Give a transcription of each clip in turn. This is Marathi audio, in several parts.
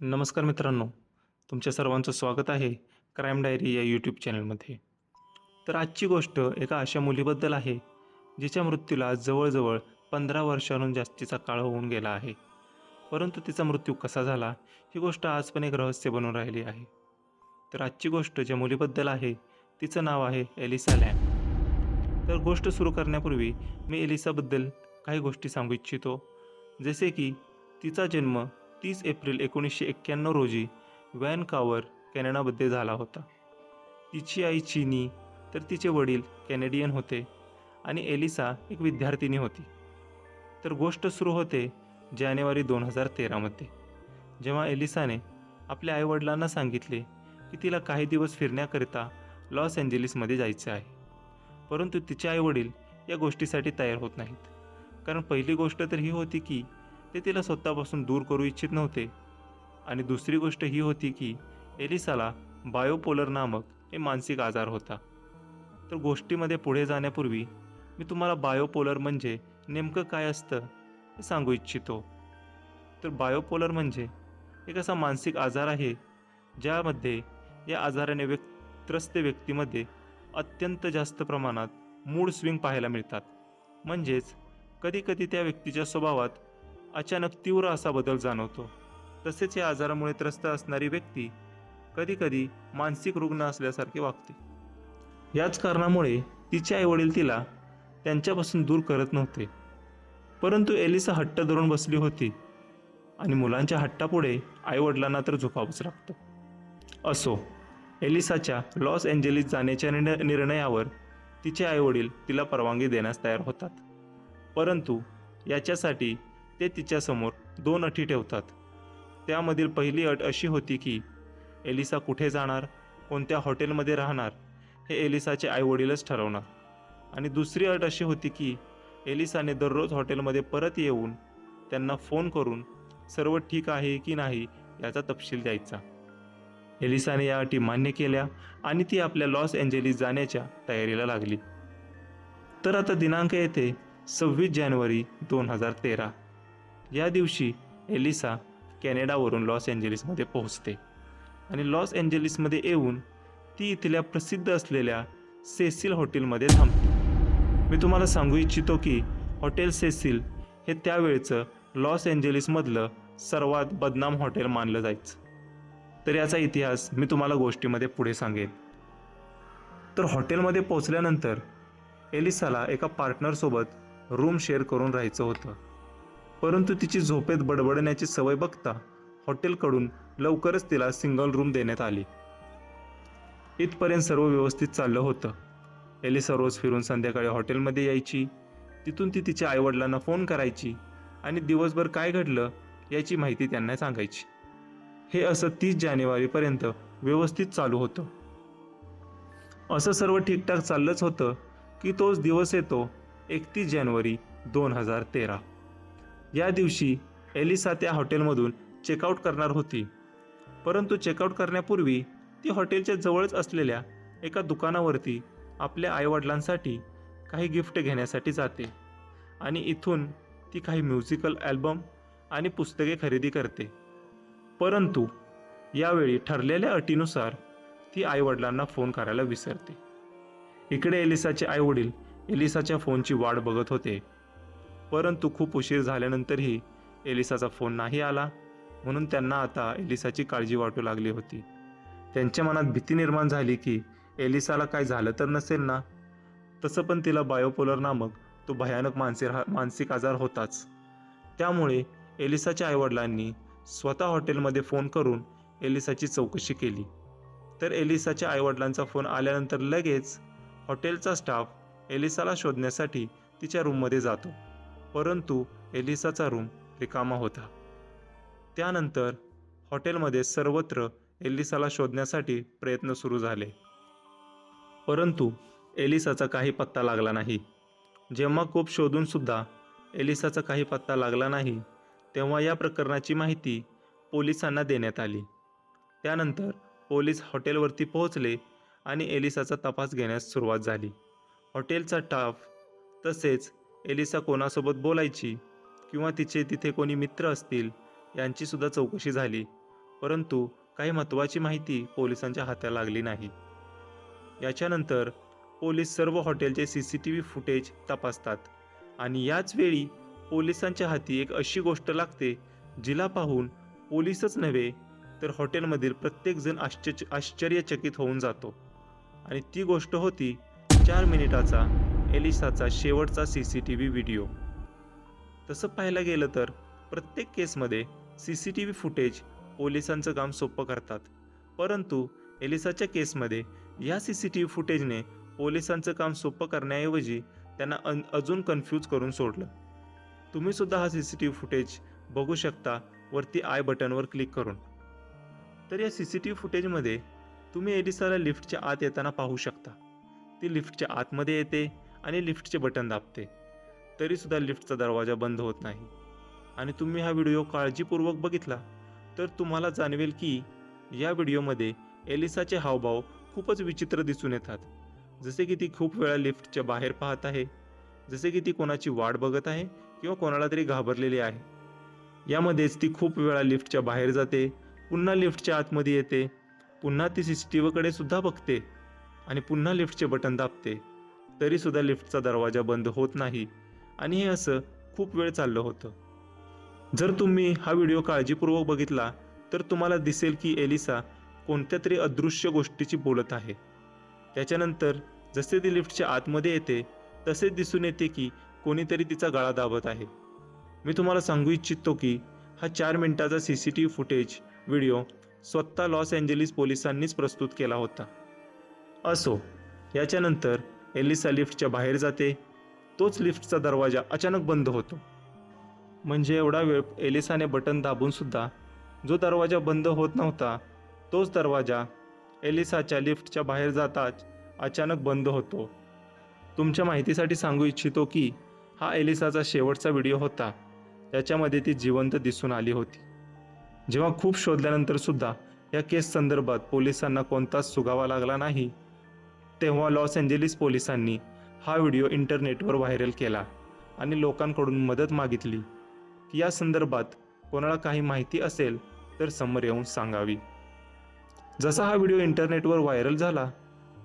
नमस्कार मित्रांनो तुमच्या सर्वांचं स्वागत आहे क्राईम डायरी या यूट्यूब चॅनलमध्ये तर आजची गोष्ट एका अशा मुलीबद्दल आहे जिच्या मृत्यूला जवळजवळ पंधरा वर्षांहून जास्तीचा काळ होऊन गेला आहे. परंतु तिचा मृत्यू कसा झाला ही गोष्ट आज पण एक रहस्य बनून राहिली आहे. तर आजची गोष्ट ज्या मुलीबद्दल आहे तिचं नाव आहे एलिसा लॅम तर गोष्ट सुरू करण्यापूर्वी मी एलिसाबद्दल काही गोष्टी सांगू इच्छितो. जसे की तिचा जन्म तीस एप्रिल एकोणीसशे एक्क्याण्णव रोजी वॅनकावर कॅनडामध्ये झाला होता. तिची आई चीनी तर तिचे वडील कॅनेडियन होते आणि एलिसा एक विद्यार्थिनी होती. तर गोष्ट सुरू होते जानेवारी दोन हजार तेरामध्ये जेव्हा एलिसाने आपल्या आईवडिलांना सांगितले की तिला काही दिवस फिरण्याकरिता लॉस एंजेलिसमध्ये जायचे आहे. परंतु तिचे आईवडील या गोष्टीसाठी तयार होत नाहीत. कारण पहिली गोष्ट तर ही होती की ते तिला स्वतःपासून दूर करू इच्छित नव्हते. आणि दुसरी गोष्ट ही होती की एलिसाला बायोपोलर नामक हे मानसिक आजार होता. तर गोष्टीमध्ये पुढे जाण्यापूर्वी मी तुम्हाला बायोपोलर म्हणजे नेमकं काय असतं हे सांगू इच्छितो. तर बायोपोलर म्हणजे एक असा मानसिक आजार आहे ज्यामध्ये या आजाराने व्यक् त्रस्त व्यक्तीमध्ये अत्यंत जास्त प्रमाणात मूड स्विंग पाहायला मिळतात. म्हणजेच कधीकधी त्या व्यक्तीच्या स्वभावात अचानक तीव्र असा बदल जाणवतो. तसेच या आजारामुळे त्रस्त असणारी व्यक्ती कधीकधी मानसिक रुग्ण असल्यासारखे वागते. याच कारणामुळे तिचे आईवडील तिला त्यांच्यापासून दूर करत नव्हते. परंतु एलिसा हट्ट धरून बसली होती आणि मुलांच्या हट्टापुढे आईवडिलांना तर झुकावंच लागतं. असो एलिसाच्या लॉस एंजेलिस जाण्याच्या निर्णयावर तिचे आईवडील तिला परवानगी देण्यास तयार होतात. परंतु याच्यासाठी ते तिच्यासमोर दोन अटी ठेवतात. त्यामधील पहिली अट अशी होती की एलिसा कुठे जाणार कोणत्या हॉटेलमध्ये राहणार हे एलिसाचे आईवडीलच ठरवणार. आणि दुसरी अट अशी होती की एलिसाने दररोज हॉटेलमध्ये परत येऊन त्यांना फोन करून सर्व ठीक आहे की नाही याचा तपशील द्यायचा. एलिसाने या अटी मान्य केल्या आणि ती आपल्या लॉस एंजेलिस जाण्याच्या तयारीला लागली. तर आता दिनांक येते सव्वीस जानेवारी दोन हजार तेरा. या दिवशी एलिसा कॅनडावरून लॉस एंजेलिसमध्ये पोहोचते. आणि लॉस एंजेलिसमध्ये येऊन ती इथल्या प्रसिद्ध असलेल्या सेसिल हॉटेलमध्ये थांबते. मी तुम्हाला सांगू इच्छितो की हॉटेल सेसिल हे त्यावेळचं लॉस एंजेलिसमधलं सर्वात बदनाम हॉटेल मानलं जायचं. तर याचा इतिहास मी तुम्हाला गोष्टीमध्ये पुढे सांगेन. तर हॉटेलमध्ये पोचल्यानंतर एलिसाला एका पार्टनरसोबत रूम शेअर करून राहायचं होतं. परंतु तिची झोपेत बडबडण्याची सवय बघता हॉटेलकडून लवकरच तिला सिंगल रूम देण्यात आली. इथपर्यंत सर्व व्यवस्थित चाललं होतं. एलिसा रोज फिरून संध्याकाळी हॉटेलमध्ये यायची. तिथून ती तिच्या आईवडिलांना फोन करायची आणि दिवसभर काय घडलं याची माहिती त्यांना सांगायची. हे असं तीस जानेवारीपर्यंत व्यवस्थित चालू होतं. असं सर्व ठीकठाक चाललंच होतं की तोच दिवस येतो एकतीस जानेवारी दोन हजार तेरा. या दिवशी एलिसा त्या हॉटेलमधून चेकआउट करणार होती. परंतु चेकआउट करण्यापूर्वी ती हॉटेलच्या जवळच असलेल्या एका दुकानावरती आपल्या आईवडिलांसाठी काही गिफ्ट घेण्यासाठी जाते आणि इथून ती काही म्युझिकल ॲल्बम आणि पुस्तके खरेदी करते. परंतु यावेळी ठरलेल्या अटीनुसार ती आईवडिलांना फोन करायला विसरते. इकडे एलिसाचे आईवडील एलिसाच्या फोनची वाट बघत होते. परंतु खूप उशीर झाल्यानंतरही एलिसाचा फोन नाही आला. म्हणून त्यांना आता एलिसाची काळजी वाटू लागली होती. त्यांच्या मनात भीती निर्माण झाली की एलिसाला काय झालं तर नसेल ना? तसं पण तिला बायोपोलर नामक तो भयानक मानसिक मानसिक आजार होताच. त्यामुळे एलिसाच्या आईवडिलांनी स्वतः हॉटेलमध्ये फोन करून एलिसाची चौकशी केली. तर एलिसाच्या आईवडिलांचा फोन आल्यानंतर लगेच हॉटेलचा स्टाफ एलिसाला शोधण्यासाठी तिच्या रूममध्ये जातो. परंतु एलिसाचा रूम रिकामा होता. त्यानंतर हॉटेलमध्ये सर्वत्र एलिसाला शोधण्यासाठी प्रयत्न सुरू झाले. परंतु एलिसाचा काही पत्ता लागला नाही. जेव्हा खूप शोधूनसुद्धा एलिसाचा काही पत्ता लागला नाही तेव्हा या प्रकरणाची माहिती पोलिसांना देण्यात आली. त्यानंतर पोलीस हॉटेलवरती पोहोचले आणि एलिसाचा तपास घेण्यास सुरुवात झाली. हॉटेलचा टाफ तसेच एलिसा कोणासोबत बोलायची किंवा तिचे तिथे कोणी मित्र असतील यांचीसुद्धा चौकशी झाली. परंतु काही महत्त्वाची माहिती पोलिसांच्या हाताला लागली नाही. याच्यानंतर पोलीस सर्व हॉटेलचे C C T V footage तपासतात आणि याच वेळी पोलिसांच्या हाती एक अशी गोष्ट लागते जिला पाहून पोलीसच नव्हे तर हॉटेलमधील प्रत्येकजण आश्चर्य आश्चर्यचकित होऊन जातो. आणि ती गोष्ट होती चार मिनिटाचा एलिसाचा शेवटचा C C T V video. तसं पाहायला गेलं तर प्रत्येक केसमध्ये C C T V footage पोलिसांचं काम सोपं करतात. परंतु एलिसाच्या केसमध्ये या सी सी टी व्ही फुटेजने पोलिसांचं काम सोपं करण्याऐवजी त्यांना अन अजून कन्फ्यूज करून सोडलं. तुम्ही सुद्धा हा C C T V footage बघू शकता वरती आय बटनवर क्लिक करून. तर या सी सी टी व्ही फुटेजमध्ये तुम्ही एलिसाला लिफ्टच्या आत येताना पाहू शकता. ती लिफ्टच्या आतमध्ये येते आणि लिफ्टचे बटन दाबते. तरीसुद्धा लिफ्टचा दरवाजा बंद होत नाही. आणि तुम्ही हा व्हिडिओ काळजीपूर्वक बघितला तर तुम्हाला जाणवेल की या व्हिडिओमध्ये एलिसाचे हावभाव खूपच विचित्र दिसून येतात. जसे की ती खूप वेळा लिफ्टच्या बाहेर पाहत आहे जसे की ती कोणाची वाट बघत आहे किंवा कोणाला तरी घाबरलेली आहे. यामध्येच ती खूप वेळा लिफ्टच्या बाहेर जाते पुन्हा लिफ्टच्या आतमध्ये येते पुन्हा ती सी सी टी व्हीकडे सुद्धा बघते आणि पुन्हा लिफ्टचे बटन दाबते. तरीसुद्धा लिफ्टचा दरवाजा बंद होत नाही. आणि हे असं खूप वेळ चाललं होतं. जर तुम्ही हा व्हिडिओ काळजीपूर्वक बघितला तर तुम्हाला दिसेल की एलिसा कोणत्या तरी अदृश्य गोष्टीची बोलत आहे. त्याच्यानंतर जसे ती लिफ्टच्या आतमध्ये येते तसेच दिसून येते की कोणीतरी तिचा गळा दाबत आहे. मी तुम्हाला सांगू इच्छितो की हा चार मिनिटाचा C C T V footage video स्वतः लॉस एंजेलिस पोलिसांनीच प्रस्तुत केला होता. असो याच्यानंतर एलिसा लिफ्टच्या बाहेर जाते. तोच लिफ्टचा दरवाजा अचानक बंद होतो. म्हणजे एवढा वेळ एलिसाने बटन दाबूनसुद्धा जो दरवाजा बंद होत नव्हता तोच दरवाजा एलिसाच्या लिफ्टच्या बाहेर जाताच अचानक बंद होतो. तुमच्या माहितीसाठी सांगू इच्छितो की हा एलिसाचा शेवटचा व्हिडिओ होता. त्याच्यामध्ये ती जिवंत दिसून आली होती. जेव्हा खूप शोधल्यानंतरसुद्धा या केस संदर्भात पोलिसांना कोणताच सुगावा लागला नाही. तेव्हा लॉस एंजेलिस पोलिसांनी हा व्हिडिओ इंटरनेटवर व्हायरल केला आणि लोकांकडून मदत मागितली. की या संदर्भात कोणाला काही माहिती असेल तर समोर येऊन सांगावी. जसा हा व्हिडिओ इंटरनेटवर व्हायरल झाला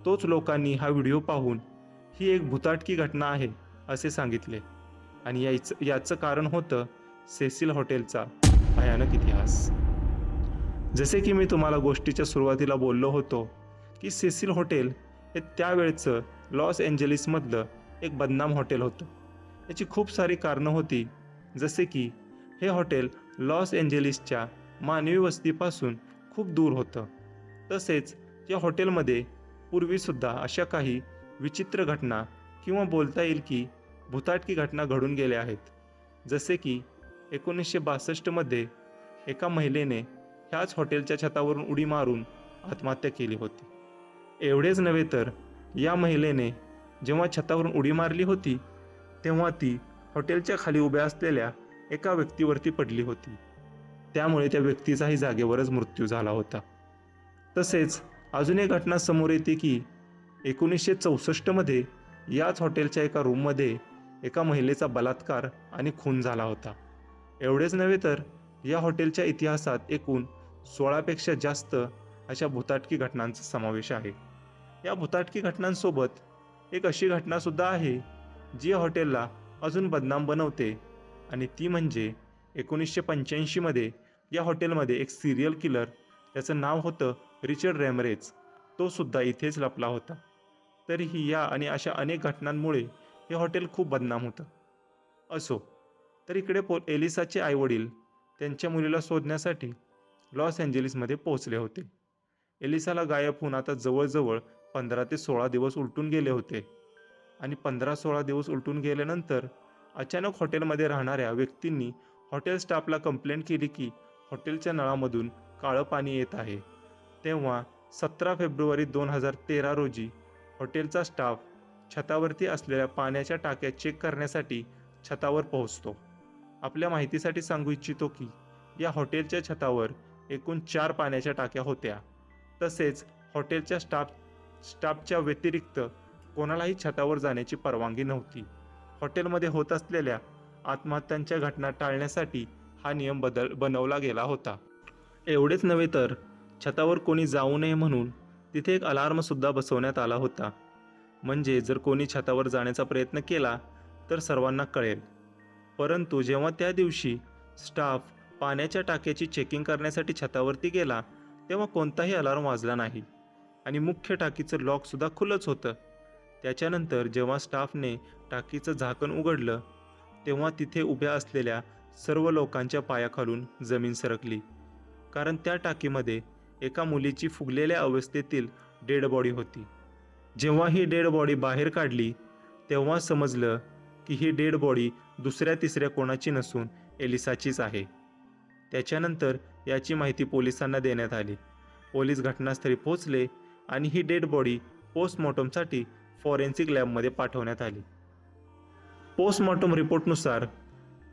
तोच लोकांनी हा व्हिडिओ पाहून ही एक भुताटकी घटना आहे असे सांगितले. आणि याचं याचं कारण होतं सेसिल हॉटेलचा भयानक इतिहास. जसे की मी तुम्हाला गोष्टीच्या सुरुवातीला बोललो होतो की सेसिल हॉटेल हे त्यावेळचं लॉस एंजेलिसमधलं एक बदनाम हॉटेल होतं. याची खूप सारी कारणं होती जसे की हे हॉटेल लॉस एंजेलिसच्या मानवी वस्तीपासून खूप दूर होतं. तसेच या हॉटेलमध्ये पूर्वीसुद्धा अशा काही विचित्र घटना किंवा बोलता येईल की भुताटकी घटना घडून गेल्या आहेत. जसे की एकोणीसशे बासष्टमध्ये एका महिलेने ह्याच हॉटेलच्या छतावरून उडी मारून आत्महत्या केली होती. एवढेच नव्हे तर या महिलेने जेव्हा छतावरून उडी मारली होती तेव्हा ती हॉटेलच्या खाली उभ्या असलेल्या एका व्यक्तीवरती पडली होती. त्यामुळे त्या व्यक्तीचाही जागेवरच मृत्यू झाला होता. तसेच अजून एक घटना समोर येते की एकोणीसशे चौसष्टमध्ये याच हॉटेलच्या एका रूममध्ये एका महिलेचा बलात्कार आणि खून झाला होता. एवढेच नव्हे तर या हॉटेलच्या इतिहासात एकूण सोळापेक्षा जास्त अशा भुताटकी घटनांचा समावेश आहे. या भुताटकी घटनांसोबत एक अशी घटनासुद्धा आहे जी हॉटेलला अजून बदनाम बनवते. आणि ती म्हणजे एकोणीसशे पंच्याऐंशीमध्ये या हॉटेलमध्ये एक सिरियल किलर त्याचं नाव होतं रिचर्ड रॅमरेज. तो सुद्धा इथेच लपला होता. तरीही या आणि अशा अनेक घटनांमुळे हे हॉटेल खूप बदनाम होतं. असो तर इकडे पो एलिसाचे आईवडील त्यांच्या मुलीला शोधण्यासाठी लॉस एंजेलिसमध्ये पोहोचले होते. एलिसाला गायब होऊन आता जवळजवळ पंधरा ते सोळा दिवस उलटून गेले होते. आणि पंधरा सोळा दिवस उलटून गेल्यानंतर अचानक हॉटेलमध्ये राहणाऱ्या व्यक्तींनी हॉटेल स्टाफला कंप्लेंट केली की हॉटेलच्या नळामधून काळं पाणी येत आहे. तेव्हा सतरा फेब्रुवारी दोन हजार तेरा रोजी हॉटेलचा स्टाफ छतावरती असलेल्या पाण्याच्या टाक्या चेक करण्यासाठी छतावर पोहोचतो. आपल्या माहितीसाठी सांगू इच्छितो की या हॉटेलच्या छतावर एकूण चार पाण्याच्या टाक्या होत्या. तसेच हॉटेलच्या स्टाफ स्टाफच्या व्यतिरिक्त कोणालाही छतावर जाण्याची परवानगी नव्हती. हॉटेलमध्ये होत असलेल्या आत्महत्यांच्या घटना टाळण्यासाठी हा नियम बदल बनवला गेला होता. एवढेच नव्हे तर छतावर कोणी जाऊ नये म्हणून तिथे एक अलार्मसुद्धा बसवण्यात आला होता. म्हणजे जर कोणी छतावर जाण्याचा प्रयत्न केला तर सर्वांना कळेल. परंतु जेव्हा त्या दिवशी स्टाफ पाण्याच्या टाक्याची चेकिंग करण्यासाठी छतावरती गेला तेव्हा कोणताही अलार्म वाजला नाही. आणि मुख्य टाकीचं लॉकसुद्धा खुलंच होतं. त्याच्यानंतर जेव्हा स्टाफने टाकीचं झाकण उघडलं तेव्हा तिथे उभ्या असलेल्या सर्व लोकांच्या पायाखालून जमीन सरकली. कारण त्या टाकीमध्ये एका मुलीची फुगलेल्या अवस्थेतील डेड बॉडी होती. जेव्हा ही डेड बॉडी बाहेर काढली तेव्हा समजलं की ही डेड बॉडी दुसऱ्या तिसऱ्या कोणाची नसून एलिसाचीच आहे. त्याच्यानंतर याची माहिती पोलिसांना देण्यात आली. पोलीस घटनास्थळी पोहोचले आणि ही डेड बॉडी पोस्टमॉर्टमसाठी फॉरेन्सिक लॅबमध्ये पाठवण्यात आली. पोस्टमॉर्टम रिपोर्टनुसार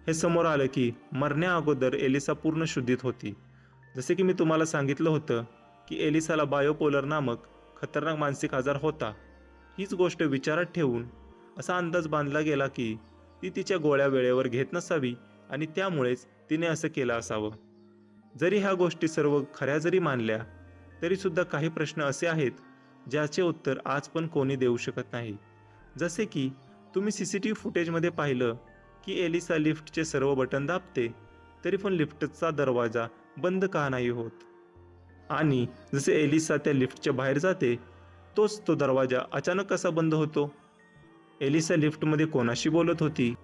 हे समोर आलं की मरण्या अगोदर एलिसा पूर्ण शुद्धीत होती. जसे की मी तुम्हाला सांगितलं होतं की एलिसाला बायोपोलर नामक खतरनाक मानसिक आजार होता. हीच गोष्ट विचारात ठेवून असा अंदाज बांधला गेला की ती तिच्या गोळ्या वेळेवर घेत नसावी आणि त्यामुळेच तिने असं केलं असावं. जरी ह्या गोष्टी सर्व खऱ्या जरी मानल्या तरीसुद्धा काही प्रश्न असे आहेत ज्याचे उत्तर आज पण कोणी देऊ शकत नाही. जसे की तुम्ही सी सी टी व्ही फुटेजमध्ये पाहिलं की एलिसा लिफ्टचे सर्व बटन दाबते तरी पण लिफ्टचा दरवाजा बंद का नाही होत? आणि जसे एलिसा त्या लिफ्टच्या बाहेर जाते तोच तो दरवाजा अचानक कसा बंद होतो? एलिसा लिफ्टमध्ये कोणाशी बोलत होती?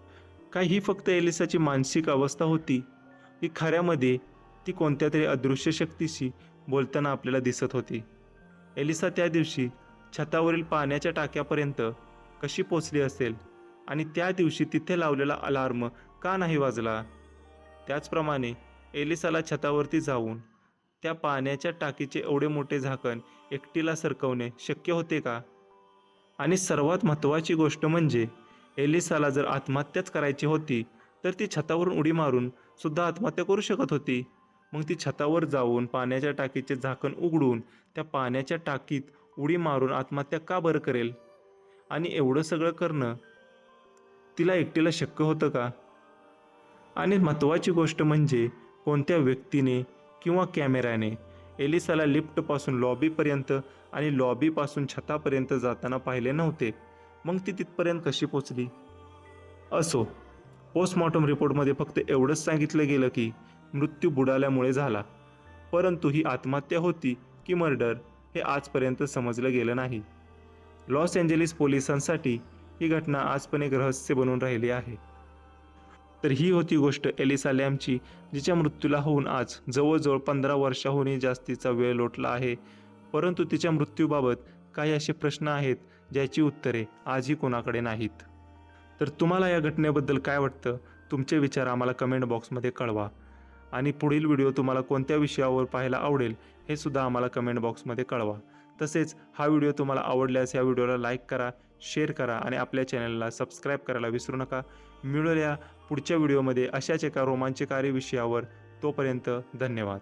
काय ही फक्त एलिसाची मानसिक अवस्था होती की खऱ्यामध्ये ती कोणत्या तरी अदृश्य शक्तीशी बोलताना आपल्याला दिसत होती. एलिसा त्या दिवशी छतावरील पाण्याच्या टाक्यापर्यंत कशी पोचली असेल आणि त्या दिवशी तिथे लावलेला अलार्म का नाही वाजला? त्याचप्रमाणे एलिसाला छतावरती जाऊन त्या पाण्याच्या टाकीचे एवढे मोठे झाकण एकटीला सरकवणे शक्य होते का? आणि सर्वात महत्त्वाची गोष्ट म्हणजे एलिसाला जर आत्महत्याच करायची होती तर ती छतावरून उडी मारून सुद्धा आत्महत्या करू शकत होती. मग ती छतावर जाऊन पाण्याच्या टाकीचे झाकण उघडून त्या पाण्याच्या टाकीत उडी मारून आत्महत्या का बरं करेल? आणि एवढं सगळं करणं तिला एकटीला शक्य होतं का? आणि महत्त्वाची गोष्ट म्हणजे कोणत्या व्यक्तीने किंवा कॅमेऱ्याने एलिसाला लिफ्टपासून लॉबीपर्यंत आणि लॉबीपासून छतापर्यंत जाताना पाहिले नव्हते. मग ती तिथपर्यंत कशी पोचली? असो पोस्टमॉर्टम रिपोर्टमध्ये फक्त एवढंच सांगितलं गेलं की मृत्यू बुडाल्यामुळे झाला. परंतु ही आत्महत्या होती की मर्डर हे आजपर्यंत समजलं गेलं नाही. लॉस एंजेलिस पोलिसांसाठी ही घटना आज पण एक रहस्य बनून राहिली आहे. तर ही होती गोष्ट एलिसा लॅमची जिच्या मृत्यूला होऊन आज जवळजवळ पंधरा वर्षाहूनही जास्तीचा वेळ लोटला आहे. परंतु तिच्या मृत्यूबाबत काही असे प्रश्न आहेत ज्याची उत्तरे आजही कोणाकडे नाहीत. तर तुम्हाला या घटनेबद्दल काय वाटतं? तुमचे विचार आम्हाला कमेंट बॉक्समध्ये कळवा. आणि पुढील व्हिडिओ तुम्हाला कोणत्या विषयावर पाहायला आवडेल हे सुद्धा आम्हाला कमेंट बॉक्समध्ये कळवा. तसेच हा व्हिडिओ तुम्हाला आवडल्यास या व्हिडिओला लाईक करा शेअर करा आणि आपल्या चॅनलला सबस्क्राईब करायला विसरू नका. मिळूया पुढच्या व्हिडिओमध्ये अशाच एका रोमांचकारी विषयावर तोपर्यंत धन्यवाद.